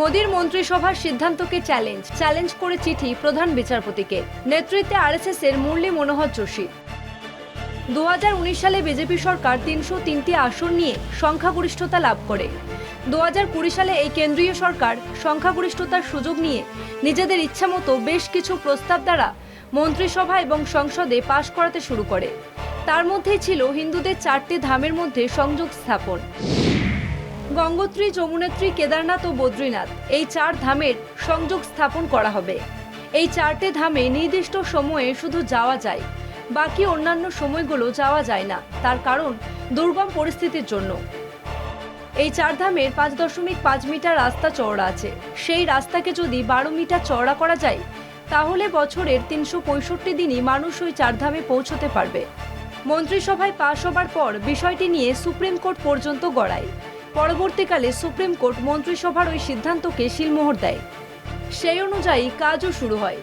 মোদীর মন্ত্রিসভার সিদ্ধান্তকে চ্যালেঞ্জ চ্যালেঞ্জ করে চিঠি প্রধান বিচারপতিকে। নেতৃত্বে আরএসএস এর মুরলী মনোহর যোশী। দু হাজার উনিশ সালে বিজেপি সরকার তিনশো তিনটি আসন নিয়ে সংখ্যাগরিষ্ঠতা লাভ করে। দু হাজার কুড়ি সালে এই কেন্দ্রীয় সরকার সংখ্যাগরিষ্ঠতার সুযোগ নিয়ে নিজেদের ইচ্ছামতো বেশ কিছু প্রস্তাব দ্বারা মন্ত্রিসভা এবং সংসদে পাশ করাতে শুরু করে। তার মধ্যেই ছিল হিন্দুদের চারটি ধামের মধ্যে সংযোগ স্থাপন। গঙ্গোত্রী, যমুনেত্রী, কেদারনাথ ও বদ্রীনাথ এই চার ধামের সংযোগ স্থাপন করা হবে। এই চারটে ধামে নির্দিষ্ট সময়ে শুধু যাওয়া যায়, বাকি অন্যান্য সময়গুলো যাওয়া যায় না, তার কারণ দুর্গম পরিস্থিতির জন্য। এই চার ধামের পাঁচ দশমিক পাঁচ মিটার রাস্তা চওড়া আছে। সেই রাস্তাকে যদি বারো মিটার চওড়া করা যায়, তাহলে বছরের তিনশো পঁয়ষট্টি দিনই মানুষ ওই চারধামে পৌঁছতে পারবে। মন্ত্রিসভায় পাশ হবার পর বিষয়টি নিয়ে সুপ্রিম কোর্ট পর্যন্ত গড়ায়। পরবর্তীকালে সুপ্রিম কোর্ট মন্ত্রিসভার ওই সিদ্ধান্তকে শিলমোহর দেয়। সেই অনুযায়ী কাজও শুরু হয়।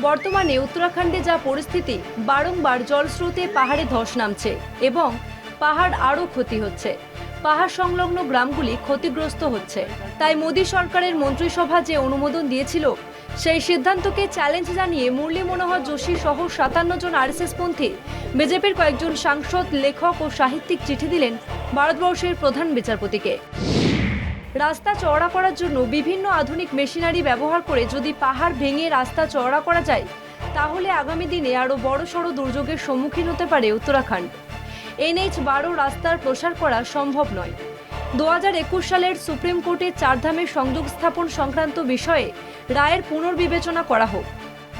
বর্তমানে উত্তরাখণ্ডে যা পরিস্থিতি, বারংবার জলস্রোতে পাহাড়ে ধস নামছে এবং পাহাড় আরও ক্ষতি হচ্ছে। পাহাড় সংলগ্ন গ্রামগুলি ক্ষতিগ্রস্ত হচ্ছে। তাই মোদী সরকারের মন্ত্রিসভা যে অনুমোদন দিয়েছিল, সেই সিদ্ধান্তকে চ্যালেঞ্জ জানিয়ে মুরলী মনোহর যোশী সহ সাতান্ন জন আরএসএস পন্থী বিজেপির কয়েকজন সাংসদ, লেখক ও সাহিত্যিক চিঠি দিলেন ভারতবর্ষের প্রধান বিচারপতিকে। রাস্তা চওড়া করার জন্য বিভিন্ন আধুনিক মেশিনারি ব্যবহার করে যদি পাহাড় ভেঙে রাস্তা চওড়া করা যায়, তাহলে আগামী দিনে আরও বড়সড় দুর্যোগের সম্মুখীন হতে পারে উত্তরাখণ্ড। এনএইচ বারো রাস্তার প্রসার করা সম্ভব নয়। দু হাজার একুশ সালের সুপ্রিম কোর্টে চারধামের সংযোগ স্থাপন সংক্রান্ত বিষয়ে রায়ের পুনর্বিবেচনা করা হোক।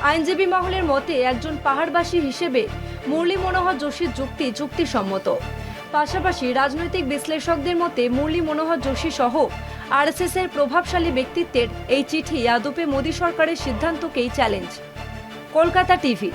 আইনজীবী মহলের মতে একজন পাহাড়বাসী হিসেবে মুরলী মনোহর যোশীর যুক্তি যুক্তিসম্মত। পাশাপাশি রাজনৈতিক বিশ্লেষকদের মতে মুরলী মনোহর যোশী সহ আরএসএস এর প্রভাবশালী ব্যক্তিত্বের এই চিঠি আদপে মোদী সরকারের সিদ্ধান্তকেই চ্যালেঞ্জ। কলকাতা টিভি